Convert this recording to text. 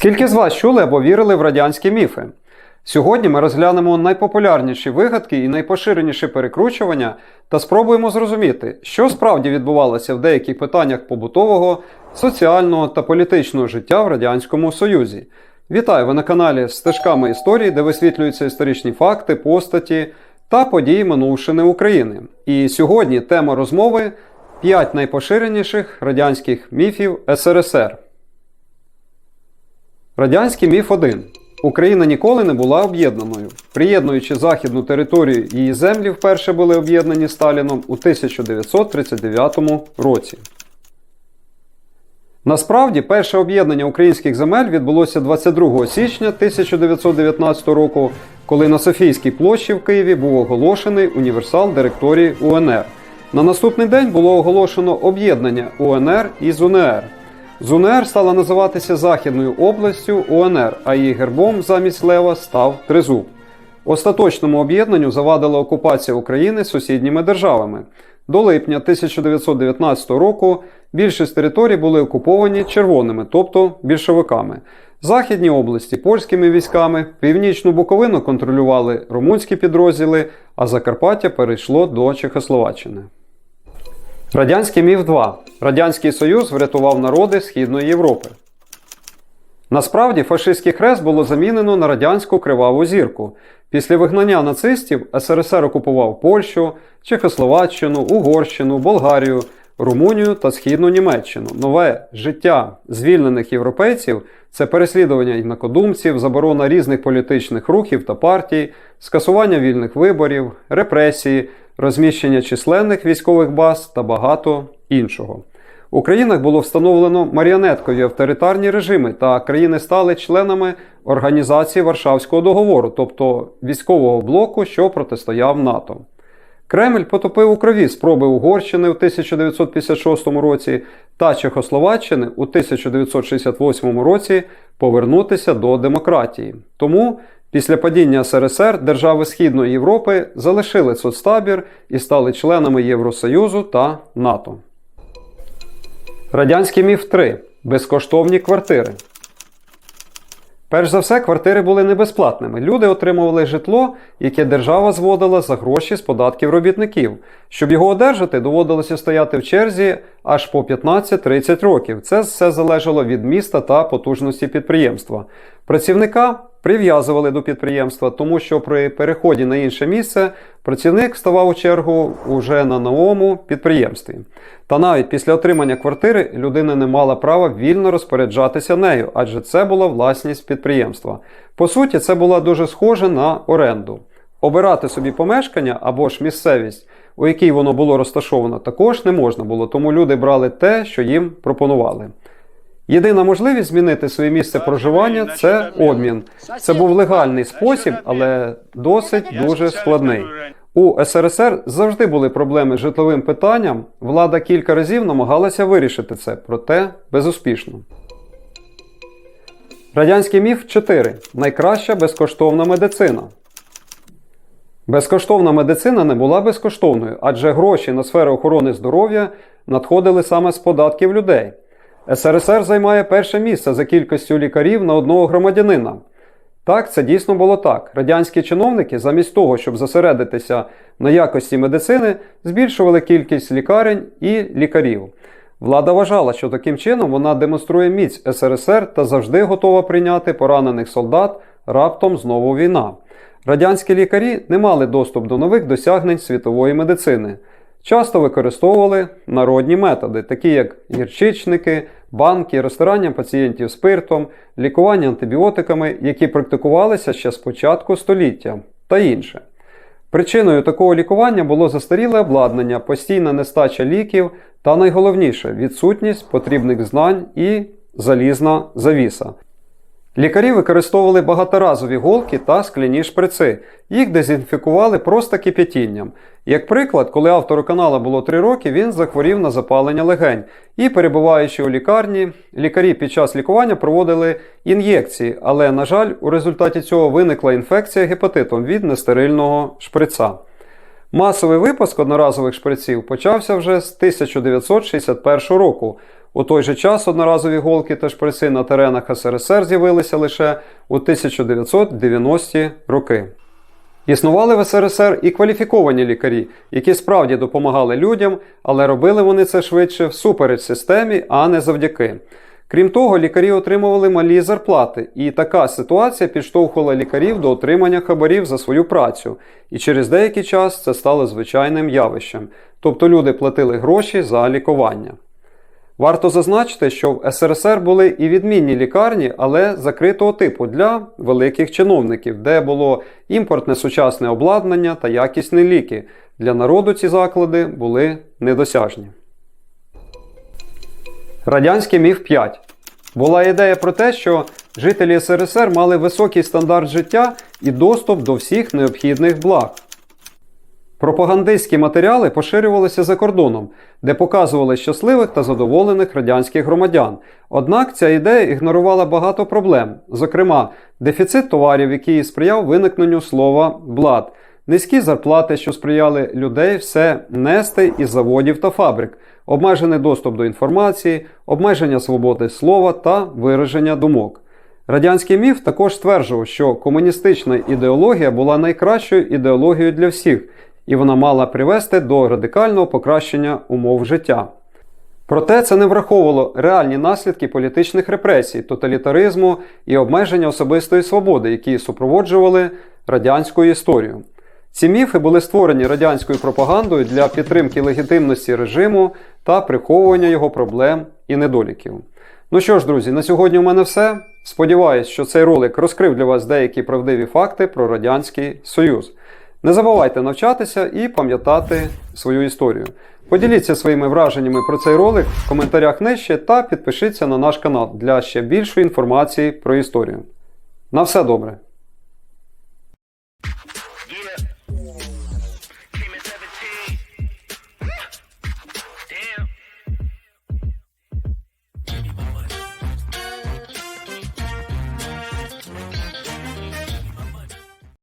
Скільки з вас чули або вірили в радянські міфи? Сьогодні ми розглянемо найпопулярніші вигадки і найпоширеніші перекручування та спробуємо зрозуміти, що справді відбувалося в деяких питаннях побутового, соціального та політичного життя в Радянському Союзі. Вітаю ви на каналі Стежками історії, де висвітлюються історичні факти, постаті та події минувшини України. І сьогодні тема розмови 5 найпоширеніших радянських міфів СРСР. Радянський міф 1. Україна ніколи не була об'єднаною. Приєднуючи західну територію, її землі вперше були об'єднані Сталіном у 1939 році. Насправді, перше об'єднання українських земель відбулося 22 січня 1919 року, коли на Софійській площі в Києві був оголошений універсал директорії УНР. На наступний день було оголошено об'єднання УНР із УНР. З УНР стала називатися Західною областю УНР, а її гербом замість лева став тризуб. Остаточному об'єднанню завадила окупація України сусідніми державами. До липня 1919 року більшість територій були окуповані червоними, тобто більшовиками. Західні області польськими військами, північну Буковину контролювали румунські підрозділи, а Закарпаття перейшло до Чехословаччини. Радянський міф 2. Радянський Союз врятував народи Східної Європи. Насправді фашистський хрест було замінено на радянську криваву зірку. Після вигнання нацистів СРСР окупував Польщу, Чехословаччину, Угорщину, Болгарію, Румунію та Східну Німеччину. Нове життя звільнених європейців це переслідування інакодумців, заборона різних політичних рухів та партій, скасування вільних виборів, репресії, розміщення численних військових баз та багато іншого. У країнах було встановлено маріонеткові авторитарні режими, та країни стали членами Організації Варшавського договору, тобто військового блоку, що протистояв НАТО. Кремль потопив у крові спроби Угорщини у 1956 році та Чехословаччини у 1968 році повернутися до демократії. Тому після падіння СРСР держави Східної Європи залишили соцтабір і стали членами Євросоюзу та НАТО. Радянський міф 3. Безкоштовні квартири. Перш за все, квартири були не безплатними. Люди отримували житло, яке держава зводила за гроші з податків робітників. Щоб його одержати, доводилося стояти в черзі аж по 15-30 років. Це все залежало від міста та потужності підприємства. Працівника прив'язували до підприємства, тому що при переході на інше місце працівник ставав у чергу уже на новому підприємстві. Та навіть після отримання квартири людина не мала права вільно розпоряджатися нею, адже це була власність підприємства. По суті, це була дуже схоже на оренду. Обирати собі помешкання або ж місцевість, у якій воно було розташовано, також не можна було, тому люди брали те, що їм пропонували. Єдина можливість змінити своє місце проживання це обмін. Це був легальний спосіб, але досить дуже складний. У СРСР завжди були проблеми з житловим питанням. Влада кілька разів намагалася вирішити це, проте безуспішно. Радянський міф 4. Найкраща безкоштовна медицина. Безкоштовна медицина не була безкоштовною, адже гроші на сферу охорони здоров'я надходили саме з податків людей. СРСР займає перше місце за кількістю лікарів на одного громадянина. Так, це дійсно було так. Радянські чиновники, замість того, щоб зосередитися на якості медицини, збільшували кількість лікарень і лікарів. Влада вважала, що таким чином вона демонструє міць СРСР та завжди готова прийняти поранених солдат раптом знову війна. Радянські лікарі не мали доступ до нових досягнень світової медицини. Часто використовували народні методи, такі як гірчичники, банки, розтирання пацієнтів спиртом, лікування антибіотиками, які практикувалися ще з початку століття та інше. Причиною такого лікування було застаріле обладнання, постійна нестача ліків та найголовніше відсутність потрібних знань і залізна завіса. Лікарі використовували багаторазові голки та скляні шприци. Їх дезінфікували просто кип'ятінням. Як приклад, коли автору канала було 3 роки, він захворів на запалення легень. І, перебуваючи у лікарні, лікарі під час лікування проводили ін'єкції, але, на жаль, у результаті цього виникла інфекція гепатитом від нестерильного шприца. Масовий випуск одноразових шприців почався вже з 1961 року. У той же час одноразові голки та шприци на теренах СРСР з'явилися лише у 1990-ті роки. Існували в СРСР і кваліфіковані лікарі, які справді допомагали людям, але робили вони це швидше всупереч системі, а не завдяки. Крім того, лікарі отримували малі зарплати, і така ситуація підштовхувала лікарів до отримання хабарів за свою працю, і через деякий час це стало звичайним явищем, тобто люди платили гроші за лікування. Варто зазначити, що в СРСР були і відмінні лікарні, але закритого типу для великих чиновників, де було імпортне сучасне обладнання та якісні ліки. Для народу ці заклади були недосяжні. Радянський міф 5. Була ідея про те, що жителі СРСР мали високий стандарт життя і доступ до всіх необхідних благ. Пропагандистські матеріали поширювалися за кордоном, де показували щасливих та задоволених радянських громадян. Однак ця ідея ігнорувала багато проблем, зокрема, дефіцит товарів, який сприяв виникненню слова блад, низькі зарплати, що сприяли людей все нести із заводів та фабрик, обмежений доступ до інформації, обмеження свободи слова та вираження думок. Радянський міф також стверджував, що комуністична ідеологія була найкращою ідеологією для всіх, і вона мала привести до радикального покращення умов життя. Проте це не враховувало реальні наслідки політичних репресій, тоталітаризму і обмеження особистої свободи, які супроводжували радянську історію. Ці міфи були створені радянською пропагандою для підтримки легітимності режиму та приховування його проблем і недоліків. Ну що ж, друзі, на сьогодні у мене все. Сподіваюсь, що цей ролик розкрив для вас деякі правдиві факти про Радянський Союз. Не забувайте навчатися і пам'ятати свою історію. Поділіться своїми враженнями про цей ролик в коментарях нижче та підпишіться на наш канал для ще більшої інформації про історію. На все добре!